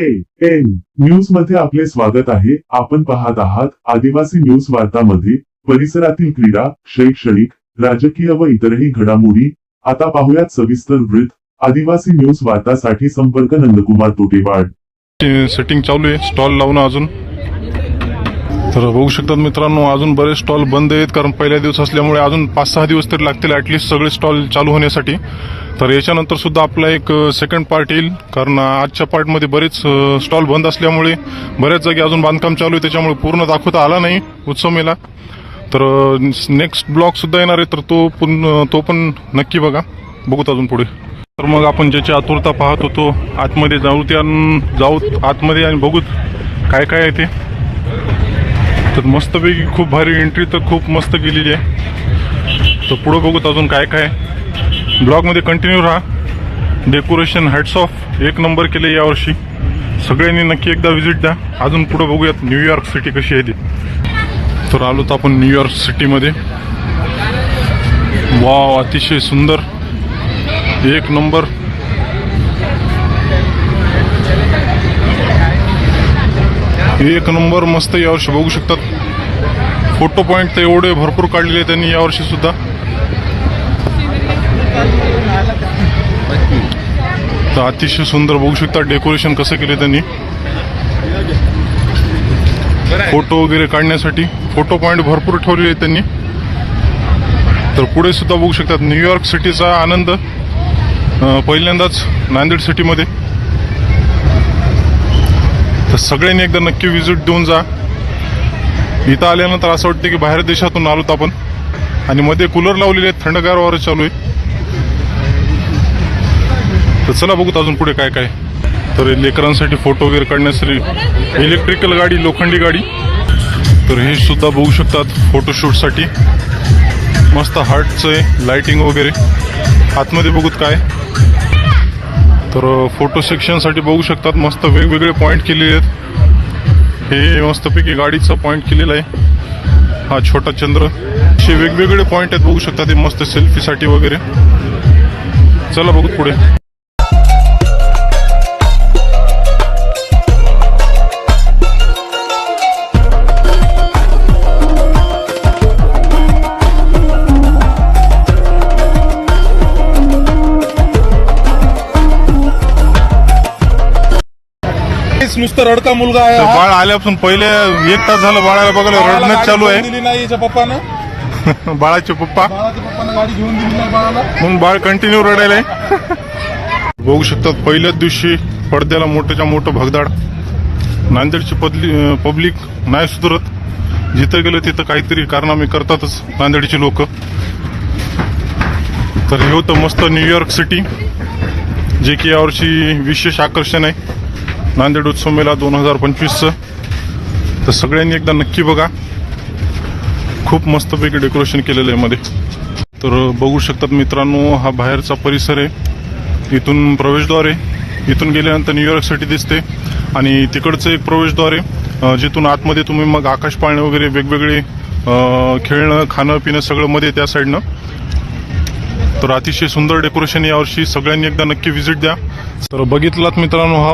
N न्यूजमध्ये आपले स्वागत आहे. आपण पाहत आहात आदिवासी न्यूज वार्तामध्ये परिसरातील क्रीडा शैक्षणिक राजकीय व इतरही घडामोडी. आता पाहूयात सविस्तर वृत्त. आदिवासी न्यूज वार्तासाठी संपर्क नंदकुमार तोटेवाड. सेटिंग चालू आहे. स्टॉल लावणं अजून. तर बघू शकतात मित्रांनो अजून बरेच स्टॉल बंद आहेत. कारण पहिल्या दिवस असल्यामुळे अजून पाच सहा दिवस तरी लागतील ॲटलिस्ट सगळे स्टॉल चालू होण्यासाठी. तर याच्यानंतर सुद्धा आपला एक सेकंड पार्ट येईल. कारण आजच्या पार्टमध्ये बरेच स्टॉल बंद असल्यामुळे बऱ्याच जागी अजून बांधकाम चालू आहे. त्याच्यामुळे पूर्ण दाखवता आला नाही उत्सव मेला तर नेक्स्ट ब्लॉग सुद्धा येणार आहे. तर तो पण तो पण नक्की बघा. बघूत अजून पुढे. तर मग आपण ज्याची आतुरता पाहत होतो आतमध्ये जाऊ त्या जाऊ आतमध्ये आणि बघूत काय काय आहे ते. तर मस्तपैकी खूप भारी एंट्री तर खूप मस्त केलेली आहे. तर पुढं बघूत अजून काय काय. ब्लॉगमध्ये कंटिन्यू राहा. डेकोरेशन हॅट्स ऑफ एक नंबर केले यावर्षी सगळ्यांनी नक्की एकदा व्हिजिट द्या. अजून पुढं बघूयात न्यूयॉर्क सिटी कशी आहे ती. तर आलो तर आपण न्यूयॉर्क सिटीमध्ये वाव अतिशय सुंदर. एक नंबर एक नंबर मस्त यावर्षी बघू शकतात. फोटो पॉईंट तर एवढे भरपूर काढलेले आहेत त्यांनी यावर्षी सुद्धा. तर अतिशय सुंदर बघू शकता डेकोरेशन कसं केले त्यांनी. फोटो वगैरे काढण्यासाठी फोटो पॉईंट भरपूर ठेवलेले आहेत त्यांनी. तर पुढे सुद्धा बघू शकतात. न्यूयॉर्क सिटीचा आनंद पहिल्यांदाच नांदेड सिटीमध्ये. तर सगळ्यांनी एकदा नक्की व्हिजिट देऊन जा. इथं आल्यानंतर असं वाटतं की बाहेर देशातून आलोत आपण. आणि मध्ये कूलर लावलेले आहेत थंडगार वारं चालू आहे. तर चला बघूत अजून पुढे काय काय. तर लेकरांसाठी फोटो वगैरे काढण्यासाठी इलेक्ट्रिकल गाडी लोखंडी गाडी. तर हे सुद्धा बघू शकतात फोटोशूटसाठी मस्त हार्टचं आहे लाइटिंग वगैरे. आतमध्ये बघूत काय. तर फोटो सेक्शनसाठी बघू शकतात. मस्त वेगवेगळे पॉईंट केलेले आहेत. हे मस्तपैकी गाडीचा पॉईंट केलेला आहे. हा छोटा चंद्र. असे वेगवेगळे पॉईंट आहेत. बघू शकतात हे मस्त सेल्फीसाठी वगैरे. चला बघू पुढे. नुसतं रडका मुलगा आहे हा. बाळ आल्यापासून पहिले एक तास झालं बाळाला बघायला बाळाला रडणंच गाडी चालू घेऊन दिली नाही याच्या पप्पानं. आहे बाळाचे पप्पा. बाळाच्या पप्पानं गाडी घेऊन दिली नाही बाळाला. म्हणून बाळ कंटिन्यू रडायला आहे. बघू शकतात पहिल्याच दिवशी पडद्याला मोठ्याच्या मोठं भगदाड. नांदेडची पदली पब्लिक नाही सुधरत. जिथं गेलं तिथं काहीतरी कारनामे करतातच नांदेडची लोक. तर हे होतं मस्त न्यूयॉर्क सिटी जे की यावर्षी विशेष आकर्षण आहे. नांदेड उत्सव मेला दोन हजार पंचवीसचं तर सगळ्यांनी एकदा नक्की बघा. खूप मस्तपैकी डेकोरेशन केलेलं आहे मध्ये. तर बघू शकतात मित्रांनो हा बाहेरचा परिसर आहे. इथून प्रवेशद्वार आहे. इथून गेल्यानंतर न्यूयॉर्क सिटी दिसते. आणि तिकडचं एक प्रवेशद्वार आहे. जिथून आतमध्ये तुम्ही मग आकाश पाळणे वगैरे वेगवेगळे खेळणं खाणं पिणं सगळं मध्ये त्या साईडनं तर अतिशय सुंदर डेकोरेशन यावर्षी. सगळ्यांनी एकदा नक्की व्हिजिट द्या. तर बघितलात मित्रांनो हा